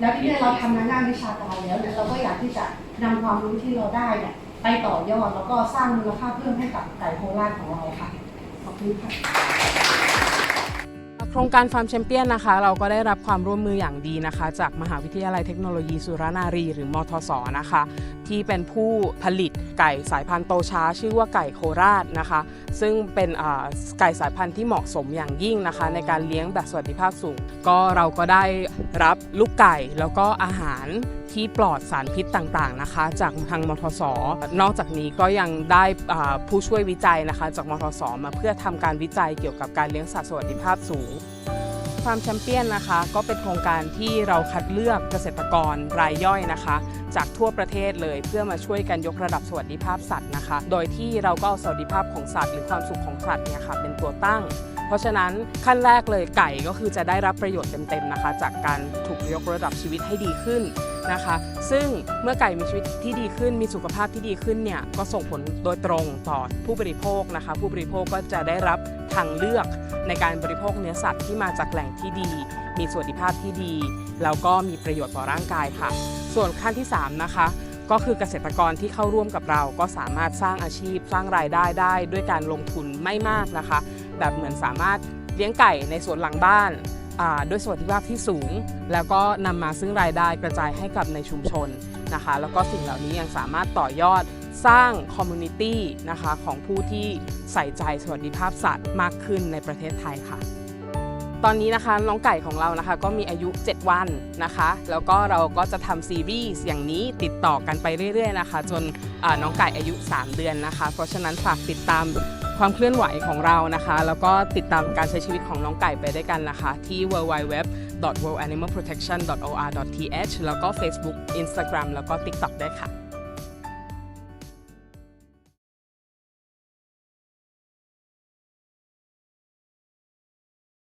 แล้วที่เนี่ยเราทำในด้านวิชาการแล้วเนี่ยเราก็อยากที่จะนำความรู้ที่เราได้เนี่ยไปต่อยอดแล้วก็สร้างมูลค่าเพิ่มให้กับไก่โคราชของเราค่ะขอบคุณค่ะ โครงการฟาร์มแชมเปี้ยนนะคะ เราก็ได้รับความร่วมมืออย่างดีนะคะ จากมหาวิทยาลัยเทคโนโลยีสุรนารี หรือมทสนะคะที่เป็นผู้ผลิตไก่สายพันธุ์โตช้า ชื่อว่าไก่โคราชนะคะ ซึ่งเป็นไก่สายพันธุ์ที่เหมาะสมอย่างยิ่งนะคะ ในการเลี้ยงแบบสวัสดิภาพสูง ก็เราก็ได้รับลูกไก่แล้วก็อาหารที่ปลอดสารพิษต่างๆนะคะ จากทางมทส นอกจากนี้ก็ยังได้ผู้ช่วยวิจัยนะคะ จากมทส มาเพื่อทำการวิจัยเกี่ยวกับการเลี้ยงสัตว์สวัสดิภาพสูง ฟาร์มแชมเปี้ยนนะคะ ก็เป็นโครงการที่เราคัดเลือกเกษตรกรรายย่อยนะคะ จากทั่วประเทศเลยเพื่อมาช่วยกันยกระดับสวัสดิภาพสัตว์นะคะ โดยที่เราก็เอาสวัสดิภาพของสัตว์หรือความสุขของสัตว์เนี่ยค่ะเป็นตัวตั้งเพราะฉะนั้นขั้นแรกเลยไก่ก็คือจะได้รับประโยชน์เต็มๆนะคะ จากการถูกยกระดับชีวิตให้ดีขึ้นนะคะ ซึ่งเมื่อไก่มีชีวิตที่ดีขึ้นมีสุขภาพที่ดีขึ้นเนี่ยก็ส่งผลโดยตรงต่อผู้บริโภคนะคะ ผู้บริโภคก็จะได้รับทางเลือกในการบริโภคเนื้อสัตว์ที่มาจากแหล่งที่ดี มีสวัสดิภาพที่ดี แล้วก็มีประโยชน์ต่อร่างกายค่ะ ส่วนขั้นที่ 3 นะคะก็คือเกษตรกรที่เข้าร่วมกับเราก็สามารถสร้างอาชีพสร้างรายได้ได้ ด้วยการลงทุนไม่มากนะคะ แบบเหมือนสามารถเลี้ยงไก่ในสวนหลังบ้านด้วยสวัสดิภาพที่สูง แล้วก็นำมาซึ่งรายได้กระจายให้กับในชุมชนนะคะ แล้วก็สิ่งเหล่านี้ยังสามารถต่อยอดสร้างคอมมูนิตี้นะคะของผู้ที่ใส่ใจสวัสดิภาพสัตว์มากขึ้นในประเทศไทยค่ะ ตอนนี้นะคะน้องไก่ของเรานะคะก็มีอายุ 7 วันนะคะ แล้วก็เราก็จะทำซีรีส์อย่างนี้ติดต่อกันไปเรื่อยๆนะคะ จนน้องไก่อายุ 3 เดือนนะคะ เพราะฉะนั้นฝากติดตามความเคลื่อนไหวของเรานะคะ แล้วก็ติดตามการใช้ชีวิตของน้องไก่ไปด้วยกันนะคะ ที่ www.worldanimalprotection.or.th แล้วก็ Facebook Instagram แล้วก็ TikTok ได้ค่ะ